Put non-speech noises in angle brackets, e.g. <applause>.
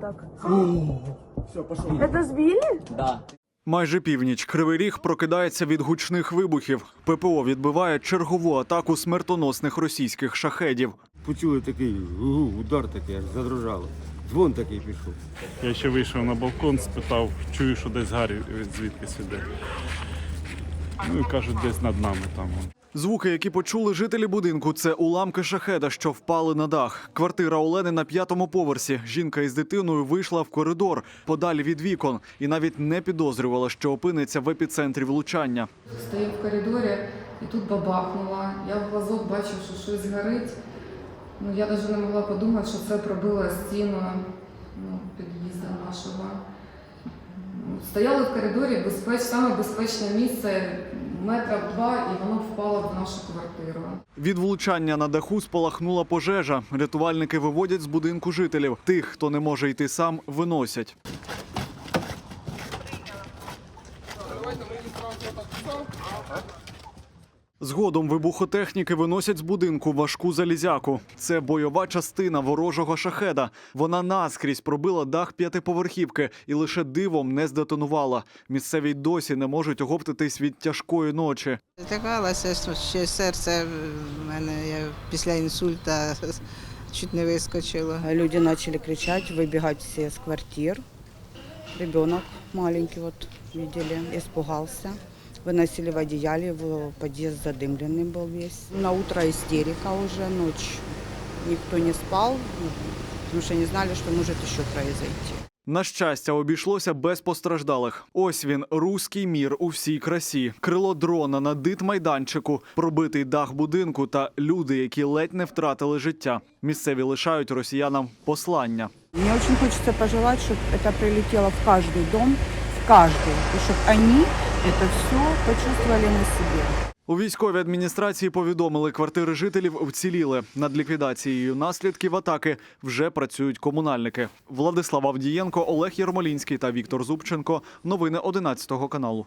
так. Все, пошел. Это сбили? Да. Майже північ Кривий Ріг прокидається від гучних вибухів. ППО відбиває чергову атаку смертоносних російських шахедів. Почули такий удар такий, аж задрожало. Дзвон такий пішов. Я ще вийшов на балкон, спитав, чую, що десь гарі від звідки сюди. Ну і кажуть, десь над нами там. Звуки, які почули жителі будинку, це уламки шахеда, що впали на дах. Квартира Олени на п'ятому поверсі. Жінка із дитиною вийшла в коридор подалі від вікон і навіть не підозрювала, що опиниться в епіцентрі влучання. Стою в коридорі і тут бабахнуло. Я в глазок бачив, що щось горить. Ну, я навіть не могла подумати, що це пробило стіну ну, під'їзду нашого. Стояли в коридорі, безпеч, саме безпечне місце, метра два, і воно впало в нашу квартиру. Від влучання на даху спалахнула пожежа. Рятувальники виводять з будинку жителів. Тих, хто не може йти сам, виносять. Згодом вибухотехніки виносять з будинку важку залізяку. Це бойова частина ворожого шахеда. Вона наскрізь пробила дах п'ятиповерхівки і лише дивом не здетонувала. Місцеві й досі не можуть оговтатись від тяжкої ночі. Здивалася, ще серце в мене я після інсульта <laughs> чуть не вискочило. Люди начали кричать, выбегать все из квартир. Ребенок маленький, вот видели, испугался. Выносили в одеяле, его подъезд задымленный был весь. На утро истерика уже, ночь никто не спал, потому что не знали, что может еще произойти. На щастя, обійшлося без постраждалих. Ось він, руський мір у всій красі. Крило дрона на дит-майданчику, пробитий дах будинку та люди, які ледь не втратили життя. Місцеві лишають росіянам послання. Мне очень хочется пожелать, чтобы это прилетело в каждый дом, в каждый, и чтобы они это все почувствовали на себе. У військовій адміністрації повідомили, квартири жителів вціліли. Над ліквідацією наслідків атаки вже працюють комунальники. Владислав Авдієнко, Олег Єрмолінський та Віктор Зубченко. Новини 11 каналу.